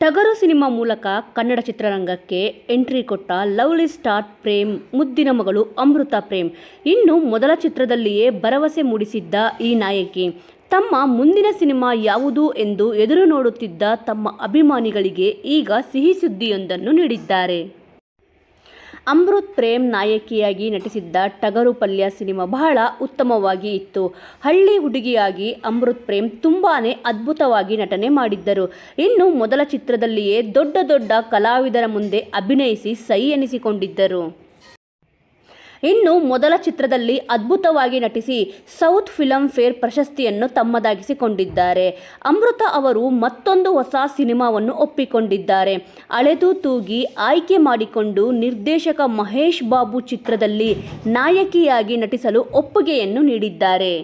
ಟಗರು ಸಿನಿಮಾ ಮೂಲಕ ಕನ್ನಡ ಚಿತ್ರರಂಗಕ್ಕೆ ಎಂಟ್ರಿ ಕೊಟ್ಟ ಲವ್ಲಿ ಸ್ಟಾರ್ ಪ್ರೇಮ್, ಮುದ್ದಿನ ಮಗಳು ಅಮೃತ ಪ್ರೇಮ್. ಇನ್ನು ಮೊದಲ ಚಿತ್ರದಲ್ಲಿಯೇ ಭರವಸೆ ಮೂಡಿಸಿದ್ದ ಈ ನಾಯಕಿ. ತಮ್ಮ ಮುಂದಿನ ಸಿನಿಮಾ ಯಾವುದು ಎಂದು ಎದುರು ನೋಡುತ್ತಿದ್ದ ತಮ್ಮ ಅಭಿಮಾನಿಗಳಿಗೆ ಈಗ ಸಿಹಿ ಸುದ್ದಿಯೊಂದನ್ನು ನೀಡಿದ್ದಾರೆ. ಅಮೃತ್ ಪ್ರೇಮ್ ನಾಯಕಿಯಾಗಿ ನಟಿಸಿದ್ದ ಟಗರು ಪಲ್ಯ ಸಿನಿಮಾ ಬಹಳ ಉತ್ತಮವಾಗಿ ಇತ್ತು. ಹಳ್ಳಿ ಹುಡುಗಿಯಾಗಿ ಅಮೃತ್ ಪ್ರೇಮ್ ತುಂಬಾ ಅದ್ಭುತವಾಗಿ ನಟನೆ ಮಾಡಿದ್ದರು. ಇನ್ನು ಮೊದಲ ಚಿತ್ರದಲ್ಲಿಯೇ ದೊಡ್ಡ ದೊಡ್ಡ ಕಲಾವಿದರ ಮುಂದೆ ಅಭಿನಯಿಸಿ ಸೈ ಎನಿಸಿಕೊಂಡಿದ್ದರು. ಇನ್ನು ಮೊದಲ ಚಿತ್ರದಲ್ಲಿ ಅದ್ಭುತವಾಗಿ ನಟಿಸಿ ಸೌತ್ ಫಿಲಂ ಫೇರ್ ಪ್ರಶಸ್ತಿಯನ್ನು ತಮ್ಮದಾಗಿಸಿಕೊಂಡಿದ್ದಾರೆ. ಅಮೃತ ಅವರು ಮತ್ತೊಂದು ಹೊಸ ಸಿನಿಮಾವನ್ನು ಒಪ್ಪಿಕೊಂಡಿದ್ದಾರೆ. ಅಳೆದು ತೂಗಿ ಆಯ್ಕೆ ಮಾಡಿಕೊಂಡು ನಿರ್ದೇಶಕ ಮಹೇಶ್ ಬಾಬು ಚಿತ್ರದಲ್ಲಿ ನಾಯಕಿಯಾಗಿ ನಟಿಸಲು ಒಪ್ಪಿಗೆಯನ್ನು ನೀಡಿದ್ದಾರೆ.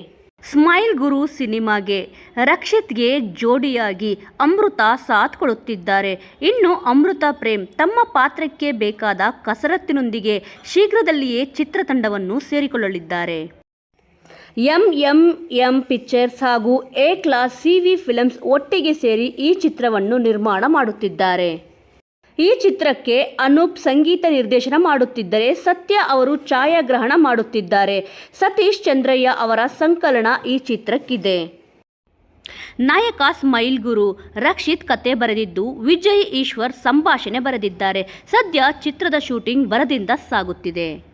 ಸ್ಮೈಲ್ ಗುರು ಸಿನಿಮಾಗೆ ರಕ್ಷಿತ್ಗೆ ಜೋಡಿಯಾಗಿ ಅಮೃತ ಸಾಥ್ ಕೊಡುತ್ತಿದ್ದಾರೆ ಇನ್ನು ಅಮೃತ ಪ್ರೇಮ್ ತಮ್ಮ ಪಾತ್ರಕ್ಕೆ ಬೇಕಾದ ಕಸರತ್ತಿನೊಂದಿಗೆ ಶೀಘ್ರದಲ್ಲಿಯೇ ಚಿತ್ರತಂಡವನ್ನು ಸೇರಿಕೊಳ್ಳಲಿದ್ದಾರೆ. ಎಂ ಎಂ ಎಂ ಪಿಕ್ಚರ್ಸ್ ಹಾಗೂ A class C V films ಒಟ್ಟಿಗೆ ಸೇರಿ ಈ ಚಿತ್ರವನ್ನು ನಿರ್ಮಾಣ ಮಾಡುತ್ತಿದ್ದಾರೆ. ಈ ಚಿತ್ರಕ್ಕೆ ಅನೂಪ್ ಸಂಗೀತ ನಿರ್ದೇಶನ ಮಾಡುತ್ತಿದ್ದರೆ ಸತ್ಯ ಅವರು ಛಾಯಾಗ್ರಹಣ ಮಾಡುತ್ತಿದ್ದಾರೆ. ಸತೀಶ್ ಚಂದ್ರಯ್ಯ ಅವರ ಸಂಕಲನ ಈ ಚಿತ್ರಕ್ಕಿದೆ. ನಾಯಕ ಸ್ಮೈಲ್ ಗುರು ರಕ್ಷಿತ್ ಕತೆ ಬರೆದಿದ್ದು, ವಿಜಯ್ ಈಶ್ವರ್ ಸಂಭಾಷಣೆ ಬರೆದಿದ್ದಾರೆ. ಸದ್ಯ ಚಿತ್ರದ ಶೂಟಿಂಗ್ ಬರದಿಂದ ಸಾಗುತ್ತಿದೆ.